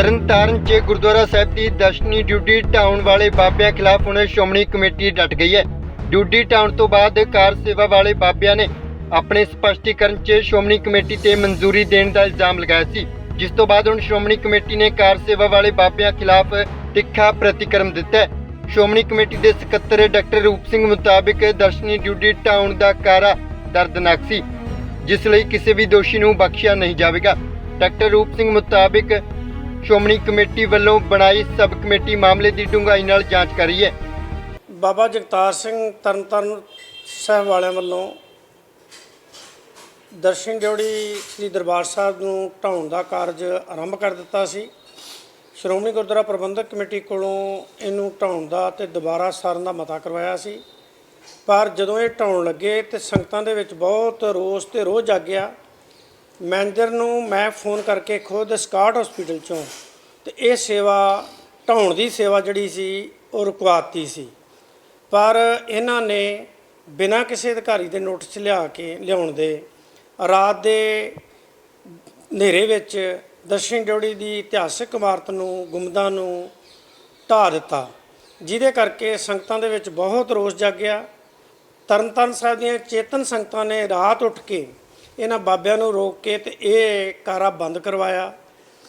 ਤਰਨਤਾਰਨ 'ਚ ਗੁਰਦੁਆਰਾ ਸਾਹਿਬ ਦੀ ਦਰਸ਼ਨੀ ਡਿਊਟੀ ਢਾਉਣ ਵਾਲੇ ਬਾਬਿਆਂ ਖਿਲਾਫ ਹੁਣ ਸ਼੍ਰੋਮਣੀ ਕਮੇਟੀ ਡਟ ਗਈ ਹੈ। ਡਿਊਟੀ ਢਾਉਣ ਤੋਂ ਬਾਅਦ ਕਾਰ ਸੇਵਾ ਵਾਲੇ ਬਾਬਿਆਂ ਨੇ ਆਪਣੇ ਸਪਸ਼ਟੀਕਰਨ 'ਚ ਸ਼੍ਰੋਮਣੀ ਕਮੇਟੀ ਤੇ ਮਨਜ਼ੂਰੀ ਦੇਣ ਦਾ ਇਲਜ਼ਾਮ ਲਗਾਇਆ ਸੀ। ਜਿਸ ਤੋਂ ਬਾਅਦ ਹੁਣ ਸ਼੍ਰੋਮਣੀ ਕਮੇਟੀ ਨੇ ਕਾਰ ਸੇਵਾ ਵਾਲੇ ਬਾਬਿਆਂ ਖਿਲਾਫ ਤਿੱਖਾ ਪ੍ਰਤੀਕਰਮ ਦਿੱਤਾ ਸ਼੍ਰੋਮਣੀ ਕਮੇਟੀ ਦੇ ਸਕੱਤਰ ਡਾਕਟਰ ਰੂਪ ਸਿੰਘ ਮੁਤਾਬਿਕ ਦਰਸ਼ਨੀ ਡਿਊਟੀ ਢਾਉਣ ਦਾ ਕਾਰਾ ਦਰਦਨਾਕ ਸੀ, ਜਿਸ ਲਈ ਕਿਸੇ ਵੀ ਦੋਸ਼ੀ ਨੂੰ ਬਖਸ਼ਿਆ ਨਹੀਂ ਜਾਵੇਗਾ। ਡਾਕਟਰ ਰੂਪ ਸਿੰਘ ਮੁਤਾਬਿਕ ਸ਼੍ਰੋਮਣੀ ਕਮੇਟੀ ਵੱਲੋਂ ਬਣਾਈ ਸਬ ਕਮੇਟੀ ਮਾਮਲੇ ਦੀ ਡੂੰਘਾਈ ਨਾਲ ਜਾਂਚ ਕਰ ਰਹੀ ਹੈ। ਬਾਬਾ ਜਗਤਾਰ ਸਿੰਘ ਤਰਨਤਾਰਨ ਸਾਹਿਬ ਵਾਲਿਆਂ ਵੱਲੋਂ ਦਰਸ਼ਨ ਜੋੜੀ ਸ੍ਰੀ ਦਰਬਾਰ ਸਾਹਿਬ ਨੂੰ ਢਾਉਣ ਦਾ ਕਾਰਜ ਆਰੰਭ ਕਰ ਦਿੱਤਾ ਸੀ। ਸ਼੍ਰੋਮਣੀ ਗੁਰਦੁਆਰਾ ਪ੍ਰਬੰਧਕ ਕਮੇਟੀ ਕੋਲੋਂ ਇਹਨੂੰ ਢਾਉਣ ਦਾ ਤੇ ਦੁਬਾਰਾ ਸਾਰਨ ਦਾ ਮਤਾ ਕਰਵਾਇਆ ਸੀ। ਪਰ ਜਦੋਂ ਇਹ ਢਾਉਣ ਲੱਗੇ ਤੇ ਸੰਗਤਾਂ ਦੇ ਵਿੱਚ ਬਹੁਤ ਰੋਸ ਤੇ ਰੋਹ ਜਾਗਿਆ ਮੈਨੇਜਰ ਨੂੰ ਮੈਂ ਫੋਨ ਕਰਕੇ ਖੁਦ ਸਕਾਟ ਹਸਪੀਟਲ ਚੋਂ ਤੇ ਇਹ ਸੇਵਾ ਢਾਉਣ ਦੀ ਸੇਵਾ ਜਿਹੜੀ ਸੀ, ਉਹ ਰੁਕਵਾਤੀ ਸੀ। ਪਰ ਇਹਨਾਂ ਨੇ ਬਿਨਾਂ ਕਿਸੇ ਅਧਿਕਾਰੀ ਦੇ ਨੋਟਿਸ ਲਿਆ ਕੇ, ਲਿਆਉਣ ਦੇ, ਰਾਤ ਦੇ ਹਨੇਰੇ ਵਿੱਚ ਦਰਸ਼ਨ ਡਿਓੜੀ ਦੀ ਇਤਿਹਾਸਕ ਇਮਾਰਤ ਨੂੰ, ਗੁੰਮਦਾਂ ਨੂੰ ਢਾਹ ਦਿੱਤਾ, ਜਿਹਦੇ ਕਰਕੇ ਸੰਗਤਾਂ ਦੇ ਵਿੱਚ ਬਹੁਤ ਰੋਸ ਜਾਗਿਆ। ਤਰਨਤਾਰਨ ਸਾਹਿਬ ਦੀਆਂ ਚੇਤਨ ਸੰਗਤਾਂ ਨੇ ਰਾਤ ਉੱਠ ਕੇ ਇਹਨਾਂ ਬਾਬਿਆਂ ਨੂੰ ਰੋਕ ਕੇ ਤੇ ਇਹ ਕਾਰਾ ਬੰਦ ਕਰਵਾਇਆ।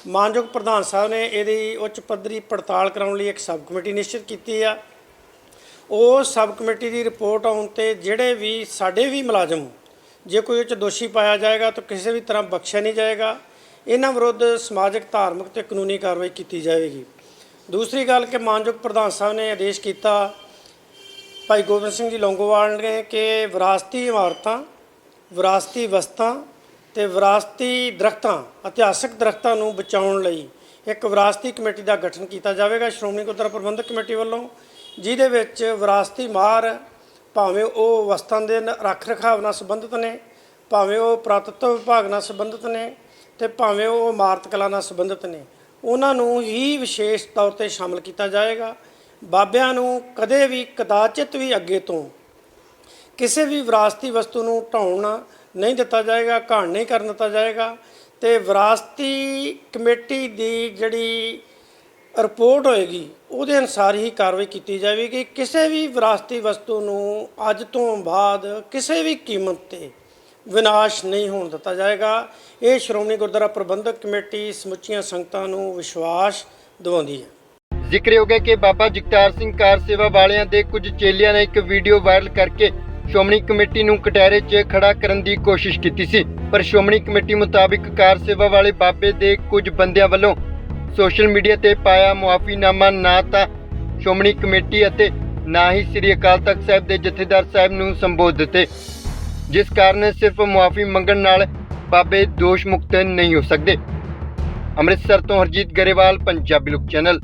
ਮਾਨਯੋਗ ਪ੍ਰਧਾਨ ਸਾਹਿਬ ਨੇ ਇਹਦੀ ਉੱਚ ਪੱਧਰੀ ਪੜਤਾਲ ਕਰਾਉਣ ਲਈ ਇੱਕ ਸਬ ਕਮੇਟੀ ਨਿਸ਼ਚਿਤ ਕੀਤੀ ਆ। ਉਹ ਸਬ ਕਮੇਟੀ ਦੀ ਰਿਪੋਰਟ ਆਉਣ ਤੇ ਜਿਹੜੇ ਵੀ ਸਾਡੇ ਵੀ ਮੁਲਾਜ਼ਮ, ਜੇ ਕੋਈ ਉਹ 'ਚ ਦੋਸ਼ੀ ਪਾਇਆ ਜਾਏਗਾ ਤਾਂ ਕਿਸੇ ਵੀ ਤਰ੍ਹਾਂ ਬਖਸ਼ਿਆ ਨਹੀਂ ਜਾਏਗਾ। ਇਹਨਾਂ ਵਿਰੁੱਧ ਸਮਾਜਿਕ, ਧਾਰਮਿਕ ਤੇ ਕਾਨੂੰਨੀ ਕਾਰਵਾਈ ਕੀਤੀ ਜਾਵੇਗੀ ਦੂਸਰੀ ਗੱਲ ਕਿ ਮਾਨਯੋਗ ਪ੍ਰਧਾਨ ਸਾਹਿਬ ਨੇ ਆਦੇਸ਼ ਕੀਤਾ ਭਾਈ ਗੋਬਿੰਦ ਸਿੰਘ ਜੀ ਲੌਂਗੋਵਾਲ ਨੇ ਕਿ ਵਿਰਾਸਤੀ ਇਮਾਰਤਾਂ ਵਿਰਾਸਤੀ ਵਸਤਾਂ ਤੇ ਵਿਰਾਸਤੀ ਦਰਖਤਾਂ, ਇਤਿਹਾਸਕ ਦਰਖਤਾਂ ਨੂੰ ਬਚਾਉਣ ਲਈ ਇੱਕ ਵਿਰਾਸਤੀ ਕਮੇਟੀ ਦਾ ਗਠਨ ਕੀਤਾ ਜਾਵੇਗਾ। ਸ਼੍ਰੋਮਣੀ ਗੁਰਦੁਆਰਾ ਪ੍ਰਬੰਧਕ ਕਮੇਟੀ ਵੱਲੋਂ, ਜਿਹਦੇ ਵਿੱਚ ਵਿਰਾਸਤੀ ਮਾਹਰ ਭਾਵੇਂ ਉਹ ਵਸਤਾਂ ਦੇ ਰੱਖ ਰਖਾਵ ਨਾਲ ਸੰਬੰਧਿਤ ਨੇ, ਭਾਵੇਂ ਉਹ ਪੁਰਾਤੱਤਵ ਵਿਭਾਗ ਨਾਲ ਸੰਬੰਧਿਤ ਨੇ ਤੇ ਭਾਵੇਂ ਉਹ ਇਮਾਰਤ ਕਲਾ ਨਾਲ ਸੰਬੰਧਿਤ ਨੇ, ਉਹਨਾਂ ਨੂੰ ਹੀ ਵਿਸ਼ੇਸ਼ ਤੌਰ ਤੇ ਸ਼ਾਮਲ ਕੀਤਾ ਜਾਏਗਾ ਬਾਬਿਆਂ ਨੂੰ ਕਦੇ ਵੀ ਕਦਾਚਿਤ ਵੀ ਅੱਗੇ ਤੋਂ ਕਿਸੇ ਵੀ ਵਿਰਾਸਤੀ ਵਸਤੂ ਨੂੰ ਢਾਉਣ ਨਹੀਂ ਦਿੱਤਾ ਜਾਏਗਾ ਘਾਣ ਨਹੀਂ ਕਰਨ ਦਿੱਤਾ ਜਾਏਗਾ ਤੇ ਵਿਰਾਸਤੀ ਕਮੇਟੀ ਦੀ ਜਿਹੜੀ ਰਿਪੋਰਟ ਹੋਏਗੀ, ਉਹਦੇ ਅਨੁਸਾਰ ਹੀ ਕਾਰਵਾਈ ਕੀਤੀ ਜਾਵੇਗੀ। ਕਿਸੇ ਵੀ ਵਿਰਾਸਤੀ ਵਸਤੂ ਨੂੰ ਅੱਜ ਤੋਂ ਬਾਅਦ ਕਿਸੇ ਵੀ ਕੀਮਤ ਤੇ ਵਿਨਾਸ਼ ਨਹੀਂ ਹੋਣ ਦਿੱਤਾ ਜਾਏਗਾ। ਇਹ ਸ਼੍ਰੋਮਣੀ ਗੁਰਦੁਆਰਾ ਪ੍ਰਬੰਧਕ ਕਮੇਟੀ ਸਮੁੱਚੀਆਂ ਸੰਗਤਾਂ ਨੂੰ ਵਿਸ਼ਵਾਸ ਦਿਵਾਉਂਦੀ ਹੈ। ਜ਼ਿਕਰਯੋਗ ਹੈ ਕਿ ਬਾਬਾ ਜਗਤਾਰ ਸਿੰਘ ਕਾਰ ਸੇਵਾ ਵਾਲਿਆਂ ਦੇ ਕੁਝ ਚੇਲਿਆਂ ਨੇ ਇੱਕ ਵੀਡੀਓ ਵਾਇਰਲ ਕਰਕੇ ਸ਼੍ਰੋਮਣੀ ਕਮੇਟੀ ਨੂੰ ਕਟਹਿਰੇ 'ਚ ਖੜਾ ਕਰਨ ਦੀ ਕੋਸ਼ਿਸ਼ ਕੀਤੀ ਸੀ, ਪਰ ਸ਼੍ਰੋਮਣੀ ਕਮੇਟੀ ਮੁਤਾਬਿਕ ਕਾਰ ਸੇਵਾ ਵਾਲੇ ਬਾਬੇ ਦੇ ਕੁਝ ਬੰਦਿਆਂ ਵੱਲੋਂ ਸੋਸ਼ਲ ਮੀਡੀਆ ਤੇ ਪਾਇਆ ਮੁਆਫੀਨਾਮਾ ਨਾ ਤਾਂ ਸ਼੍ਰੋਮਣੀ ਕਮੇਟੀ ਅਤੇ ਨਾ ਹੀ ਸ੍ਰੀ ਅਕਾਲ ਤਖਤ ਸਾਹਿਬ ਦੇ ਜਥੇਦਾਰ ਸਾਹਿਬ ਨੂੰ ਸੰਬੋਧ ਦਿੱਤੇ, ਜਿਸ ਕਾਰਨ ਸਿਰਫ ਮੁਆਫੀ ਮੰਗਣ ਨਾਲ ਬਾਬੇ ਦੋਸ਼ ਮੁਕਤ ਨਹੀਂ ਹੋ ਸਕਦੇ। ਅੰਮ੍ਰਿਤਸਰ ਤੋਂ ਹਰਜੀਤ ਗਰੇਵਾਲ, ਪੰਜਾਬੀ ਲੋਕ ਚੈਨਲ।